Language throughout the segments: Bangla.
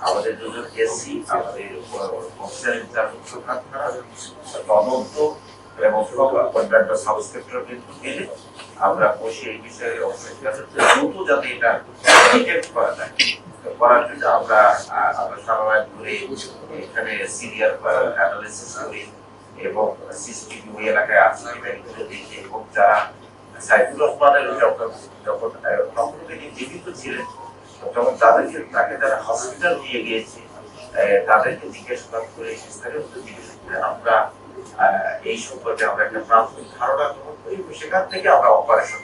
আমাদের দুজন এসসি আমাদের অফিসার ইনচার্জ তদন্ত এবং আমরা বসে এই বিষয়ে দ্রুত যাতে এটা করার জন্য আমরা আমরা সারা এখানে অ্যানালিসিস করি এবং সিসিটিভি ওই এলাকায় এগুলো দেখি এবং যারা সাইফুল রহমানের যখন যখন তখন তিনি জীবিত ছিলেন তখন তাদেরকে তাকে যারা হসপিটাল নিয়ে গিয়েছে তাদেরকে জিজ্ঞাসাবাদ করে স্থানীয় জিজ্ঞাসা করে আমরা এই সম্পর্কে আমরা একটা প্রাথমিক ধারণা গ্রহণ করি সেখান থেকে আমরা অপারেশন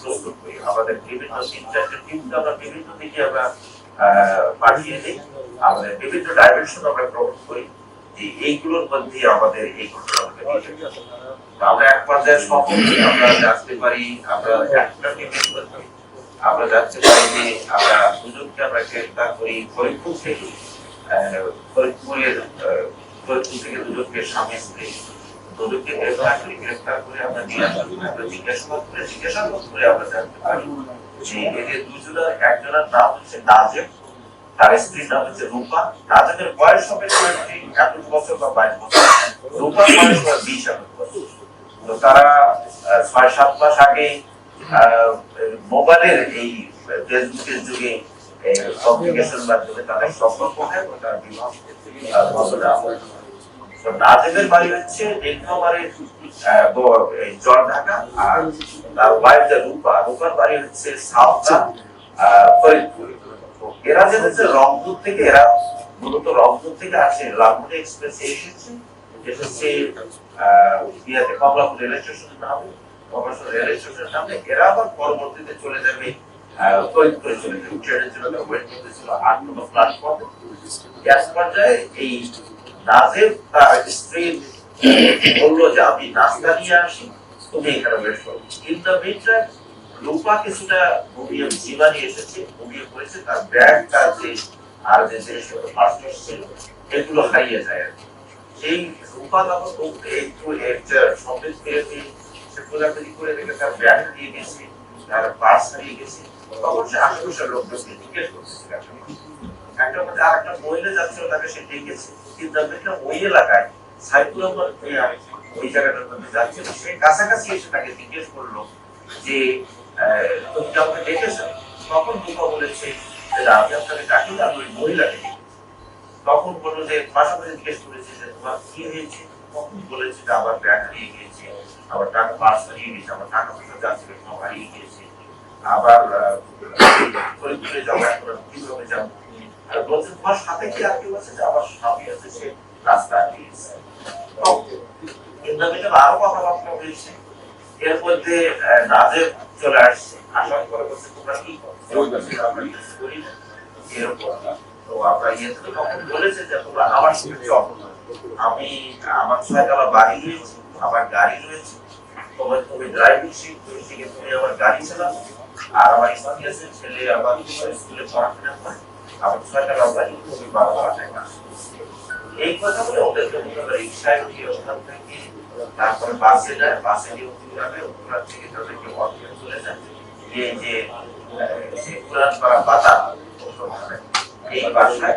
প্রস্তুত করি। আমাদের বিভিন্ন তিন চারটে টিমকে আমরা বিভিন্ন দিকে আমরা পাঠিয়ে দিই। আমাদের বিভিন্ন ডাইমেনশন আমরা গ্রহণ করি যে এইগুলোর মধ্যে আমাদের এই আমরা এক পর্যায়ে সফল আমরা জানতে পারি, আমরা একটা আমরা জানতে পারি যে আমরা দুজনকে আমরা গ্রেফতার করি ফরিদপুর থেকে। ফরিদপুরের ফরিদপুর থেকে দুজনকে স্বামী স্ত্রী দুজনকে গ্রেফতার করি গ্রেফতার করে আমরা নিয়ে জিজ্ঞাসাবাদ করে জিজ্ঞাসাবাদ করে আমরা জানতে পারি যে এদের দুজনের একজনের নাম হচ্ছে নাজেম তার স্ত্রীর নাম হচ্ছে রূপা। নাজেমের বয়স হবে টোয়েন্টি একুশ বছর বা বাইশ বছর। রূপার বয়স হবে বিশ একুশ বছর। তো তারা ছয় সাত মাস আগে আহ, মোবাইলের এই ফেসবুকের যুগে কমিউনিকেশন মাধ্যমে তাদের সম্পর্ক হয় এবং তার বিবাহ ঘটনা নাজিমের বাড়ি হচ্ছে আহ, ব- আর তার ওয়াইফ রূপা রূপার বাড়ি হচ্ছে সাউথা ফরিদপুর। এরা যে হচ্ছে রংপুর থেকে এরা মূলত রংপুর থেকে আসে লালমনি এক্সপ্রেসে এসেছে এসেছে আহ, ইয়াতে কমলাপুর রেল স্টেশনের নামে কমলাপুর রেল স্টেশনের এই নাজেব তার স্ত্রীর যে নিয়ে এসেছে, ঘুমিয়ে পড়েছে, তার ব্যাগ যে আর যে ছিল, এগুলো হারিয়ে যায় আর কি। সেই রূপা তখন একটু একটা সন্দেশ তখন সে কাছাকাছি এসে জিজ্ঞেস করল যে তুমি কাউকে ডেকেছো? তখন দুপা বলেছে আমি আপনাকে ডাকি আমি ওই মহিলাকে তখন বলল যে পাশাপাশি জিজ্ঞেস করেছে যে, তোমার কি হয়েছে? তখন বলেছে যে আমার ব্যাগ হারিয়ে গিয়েছে আমার টাকা পার্স হারিয়ে গেছে আমার টাকা পয়সা যাচ্ছিল সব হারিয়ে গিয়েছে। আবার ফরিদপুরে যাব এখন কীভাবে যাব। আর বলছে তোমার সাথে কি আর কেউ আছে যে আমার স্বামী আছে সে রাস্তা দিয়েছে ইন্দ্রমিটার আরও কথাবার্তা হয়েছে। এর মধ্যে নাজের চলে আসছে। আসার পরে বলছে তোমরা কি। এরকম। তো আমরা ইয়ে থেকে তখন বলেছে যে তোমরা আমার সঙ্গে চল আমি আমার ছয়তলা বাড়ি রয়েছে আমার গাড়ি রয়েছে। তোমার তুমি ড্রাইভিং তুমি শিখে তুমি আমার গাড়ি চালাও। আর আমার স্ত্রী আছে ছেলে আবার স্কুলে পড়াশোনা করে। আমার বাড়ি তুমি বাবা বাসায় কাজ এই কথা বলে ওদেরকে হবে রিক্সায় উঠিয়ে ওখান থেকে তারপরে বাসে যায় বাসে গিয়ে উঠে যাবে ওখান থেকে তাদেরকে অফিসে চলে যায়। যে যে বাতা এই বাসায়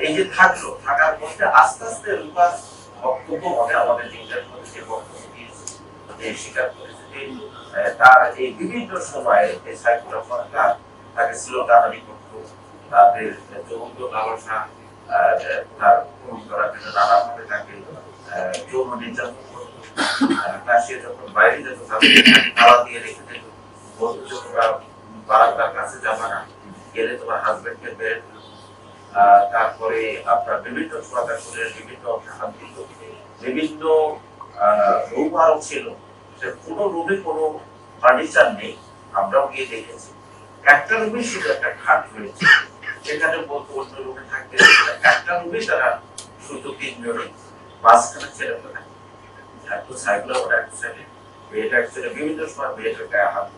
এই যে থাকল থাকার মধ্যে আস্তে আস্তে রূপার বক্তব্য মনে আমাদের চিন্তার মধ্যে বক্তব্য স্বীকার করেছে যে তার এই বিভিন্ন সময়ে এই সাইকুল রহমান তার তাকে শ্লোকাহানি তাদের যৌন লালসা তার পূরণ করার জন্য নানাভাবে তাকে যৌন নির্যাতন তার সে যখন বাইরে যেত তালা দিয়ে রেখে দিত বলতো তোমরা বারান্দার কাছে যাবা না গেলে তোমার হাজবেন্ডকে আহ, তারপরে আপনার বিভিন্ন ছোড়াতাশুরের বিভিন্ন দিত বিভিন্ন রুম আরও ছিল, সে কোনো রুমে কোনো ফার্নিচার নেই, আমরাও গিয়ে দেখেছি। একটা রুমে শুধু একটা খাট রয়েছে। সেখানে বলতো অন্য রুমে থাকতে একটা রুমে তারা শুধু তিনজনে মাঝখানে ছেড়ে ফেলে একটু সাইকেল ওটা এক সাইডে, মেয়েটা এক সাইডে, বিভিন্ন সময় মেয়েটার গায়ে হাত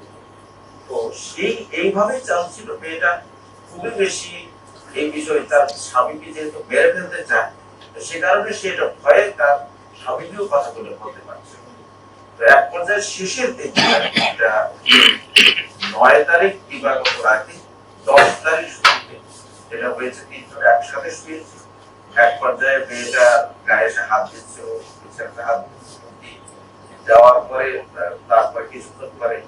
তো সেই এইভাবে চাল ছিল মেয়েটা খুবই বেশি এই বিষয়ে তার স্বামীকে যেহেতু মেরে ফেলতে চায় সে কারণে সে এটা ভয়ে তার স্বামীকেও কথা বলে বলতে পারছে তো এক পর্যায়ে শেষের দিন এটা নয় তারিখ দিবাগত রাতে দশ তারিখ শুরুতে এটা হয়েছে তিনজন একসাথে শুয়েছে। এক পর্যায়ে মেয়েটা গায়ে এসে হাত দিচ্ছে ছেলেটা হাত দেওয়ার পরে, তারপর কিছুক্ষণ পরে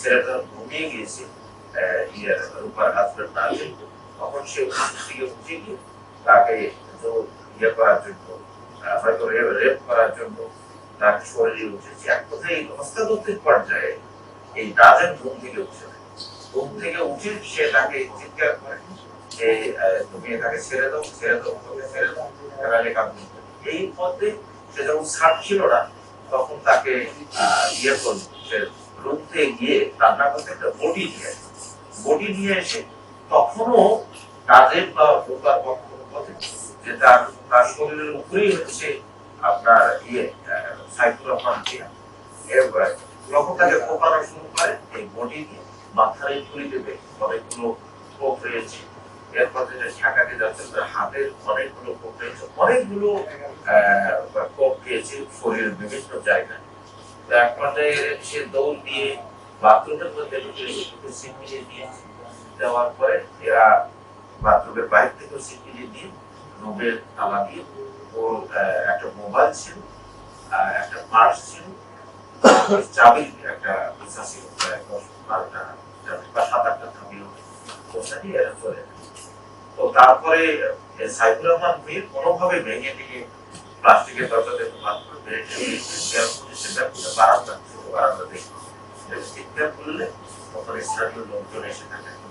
ছেলেটা ঘুমিয়ে গিয়েছে রূপার হাজবেন্ড না তখন সে ওখান থেকে উঠে তাকে ইয়ে করার করার জন্য তার শরীরে উঠেছে এক কথায় এই হস্তাদত্তের পর্যায়ে সে তাকে চিৎকার করে যে তুমি তাকে ছেড়ে দাও ছেড়ে দাও ছেড়ে দাও লেখা এই পথে সে যখন ছাড়ছিল না তখন তাকে ইয়ে করল সে রুমতে গিয়ে রান্না করতে একটা বডি নিয়ে বডি নিয়ে এসে তখনও কাজের বা ঢোকার পক্ষ যে তার শরীরের উপরেই হচ্ছে আপনার ইয়ে সাইকুল রহমান এরপরে যখন তাকে কোপানো শুরু করে, এই বডি দিয়ে মাথায় তুলি দেবে অনেকগুলো কোপ রয়েছে। এরপর যেটা ঢাকাতে যাচ্ছে, তার হাতের অনেকগুলো কোপ রয়েছে। অনেকগুলো কোপ পেয়েছে শরীরের বিভিন্ন জায়গায়। এক পর্যায়ে সে দৌড় দিয়ে বাথরুমের মধ্যে ঢুকে দিয়েছে দেওয়ার পরে এরা বাথরুমের বাইরে থেকে মিলিয়ে দিয়ে রুমের তালা দিয়ে ওর একটা মোবাইল ছিল একটা পার্স ছিল চাবির একটা পিসা ছিল, প্রায় দশ বারোটা চাবি বা সাত আটটা চাবি ওটা দিয়ে এরা চলে তো তারপরে সাইফুর রহমান মীর কোনোভাবে ভেঙে টেঙে প্লাস্টিকের দরজা থেকে ভাগ করে বেড়ে সেটা বারান্দা বারান্দা দেখে। চিৎকার করলে তখন স্থানীয় লোকজন এসে থাকে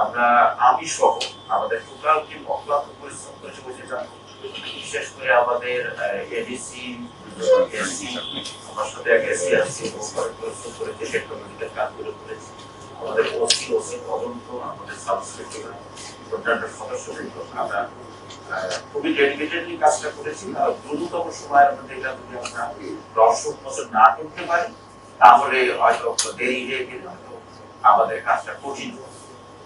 আমরা, আমি সহ আমাদের টোটাল টিম অক্লান্ত পরিশ্রম করেছে বসে জানব বিশেষ করে আমাদের এডিসি এসি আমার সাথে এক এসি অনেক পরিশ্রম করেছে, সে কমিউনিকের কাজগুলো করেছে আমাদের ওসি ওসি তদন্ত আমাদের সাবস্ক্রিপ্টর অন্যান্য সদস্যবৃন্দ আমরা খুবই ডেডিকেটেডলি কাজটা করেছি আর দ্রুততম সময়ের মধ্যে এটা যদি আমরা দর্শক বছর না করতে পারি, তাহলে হয়তো দেরি হয়ে গেলে হয়তো আমাদের কাজটা কঠিন হবে।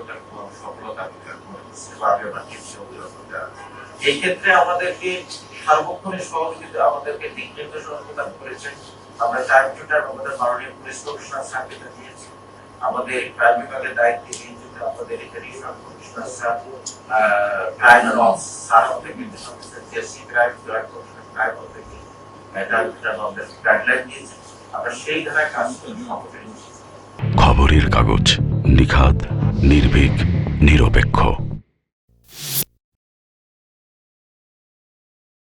অত্যন্ত সফলতা মনে করছি বা। এই ক্ষেত্রে আমাদেরকে সার্বক্ষণিক সহযোগিতা, আমাদেরকে দিক নির্দেশনা প্রদান করেছেন। আমরা টাইম টু টাইম আমাদের মাননীয় পুলিশ কমিশনার স্যারকে দিয়েছি আমাদের ক্রাইম বিভাগের দায়িত্বে নিয়োজিত আপনাদের এখানে কমিশনার স্যার ক্রাইম লস স্যার আমাদের নির্দেশ officer JC crime joint commissioner crime থেকে আমাদের গাইডলাইন দিয়েছে আমরা সেই ধারায় কাজ করি খবরের কাগজ নিখাদ নির্ভীক নিরপেক্ষ।